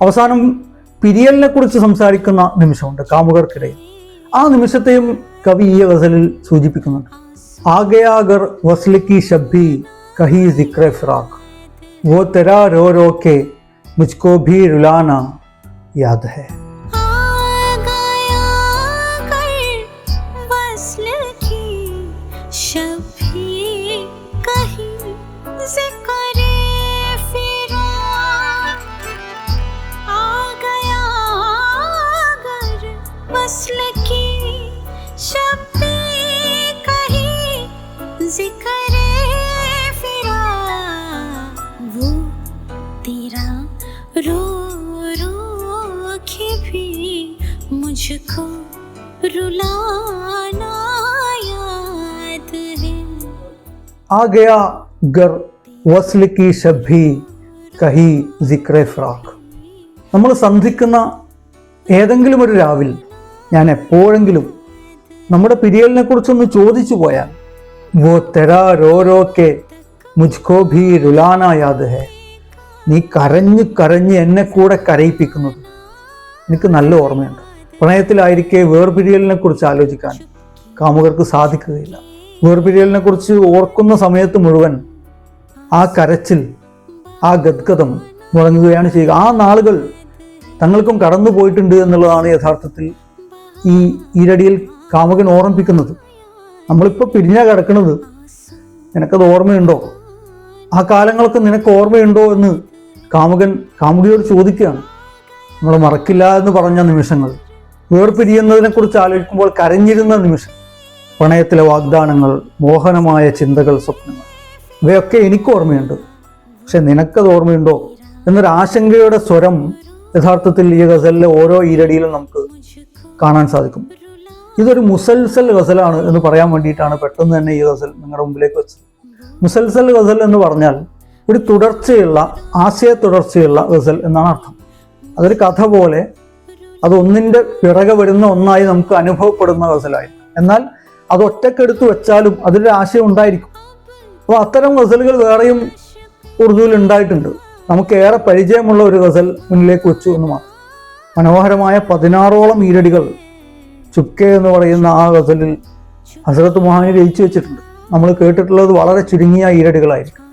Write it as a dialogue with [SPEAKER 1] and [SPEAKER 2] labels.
[SPEAKER 1] അവസാനം പിരിയലിനെ കുറിച്ച് സംസാരിക്കുന്ന നിമിഷമുണ്ട് കാമുകർക്കിടയിൽ ആ നിമിഷത്തെയും കവി ഈ ഗസലിൽ സൂചിപ്പിക്കുന്നുണ്ട് ആകയാഗർ വസ്ലിക്കി ഷബ്ബി കഹി സിക്ര ഫിറാഖ് वो तेरा रो रो के मुझको भी रुलाना याद है
[SPEAKER 2] आ वस्ल की शबी कहीं जिक्र फिराक वो तेरा रो रो के भी मुझको रुलाना याद है
[SPEAKER 1] आ गया गर വസ്ൽ കി ഷബ്ബി കഹി സിക്ര ഫ്രാഖ് നമ്മൾ സന്ധിക്കുന്ന ഏതെങ്കിലും ഒരു രാവിൽ ഞാൻ എപ്പോഴെങ്കിലും നമ്മുടെ പിരിയലിനെ കുറിച്ചൊന്ന് ചോദിച്ചു പോയാൽ വോ തെരാ രോ രോ കെ മുജ്കോ ഭീ രുലാനായാത് ഹെ? നീ കരഞ്ഞ് കരഞ്ഞ് എന്നെ കൂടെ കരയിപ്പിക്കുന്നത് എനിക്ക് നല്ല ഓർമ്മയുണ്ട്. പ്രണയത്തിലായിരിക്കെ വേർപിരിയലിനെ കുറിച്ച് ആലോചിക്കാൻ കാമുകർക്ക് സാധിക്കുകയില്ല. വേർപിരിയലിനെ കുറിച്ച് ഓർക്കുന്ന സമയത്ത് മുഴുവൻ ആ കരച്ചിൽ ആ ഗദ്ഗതം മുടങ്ങുകയാണ് ചെയ്യുക. ആ നാളുകൾ തങ്ങൾക്കും കടന്നു പോയിട്ടുണ്ട് എന്നുള്ളതാണ് യഥാർത്ഥത്തിൽ ഈ ഈരടിയിൽ കാമുകൻ ഓർമ്മിപ്പിക്കുന്നത്. നമ്മളിപ്പോൾ പിരിഞ്ഞ കിടക്കുന്നത് നിനക്കത് ഓർമ്മയുണ്ടോ? ആ കാലങ്ങളൊക്കെ നിനക്ക് ഓർമ്മയുണ്ടോ എന്ന് കാമുകൻ കാമുകിയോട് ചോദിക്കുകയാണ്. നമ്മൾ മറക്കില്ല എന്ന് പറഞ്ഞ നിമിഷങ്ങൾ. വേർപിരിയുന്നതിനെക്കുറിച്ച് ആലോചിക്കുമ്പോൾ കരഞ്ഞിരുന്ന നിമിഷം. പ്രണയത്തിലെ വാഗ്ദാനങ്ങൾ മോഹനമായ ചിന്തകൾ സ്വപ്നങ്ങൾ. ഇവയൊക്കെ എനിക്ക് ഓർമ്മയുണ്ട്. പക്ഷെ നിനക്കത് ഓർമ്മയുണ്ടോ? എന്നൊരു ആശങ്കയുടെ സ്വരം യഥാർത്ഥത്തിൽ ഈ ഗസലിലെ ഓരോ ഈരടിയിലും നമുക്ക് കാണാൻ സാധിക്കും. ഇതൊരു മുസൽസൽ ഗസലാണ് എന്ന് പറയാൻ വേണ്ടിയിട്ടാണ് പെട്ടെന്ന് തന്നെ ഈ ഗസൽ നിങ്ങളുടെ മുമ്പിലേക്ക് വെച്ചത്. മുസൽസൽ ഗസൽ എന്ന് പറഞ്ഞാൽ ഒരു തുടർച്ചയുള്ള ആശയ തുടർച്ചയുള്ള ഗസൽ എന്നാണ് അർത്ഥം. അതൊരു കഥ പോലെ അതൊന്നിന്റെ പിറകെ വരുന്ന ഒന്നായി നമുക്ക് അനുഭവപ്പെടുന്ന ഗസലായി എന്നാൽ അത് ഒറ്റക്കെടുത്ത് വെച്ചാലും അതിലൊരു ആശയം ഉണ്ടായിരിക്കും. അപ്പോൾ അത്തരം ഗസലുകൾ വേറെയും ഉറുദുവിൽ ഉണ്ടായിട്ടുണ്ട്. നമുക്ക് ഏറെ പരിചയമുള്ള ഒരു ഗസൽ മുന്നിലേക്ക് വെച്ചു എന്ന് മാത്രം. മനോഹരമായ പതിനാറോളം ഈരടികൾ ചുക്കെ എന്ന് പറയുന്ന ആ ഗസലിൽ ഹസരത്ത് മഹാനി രചിച്ചു വെച്ചിട്ടുണ്ട്. നമ്മൾ കേട്ടിട്ടുള്ളത് വളരെ ചുരുങ്ങിയ ഈരടികളായിരിക്കും.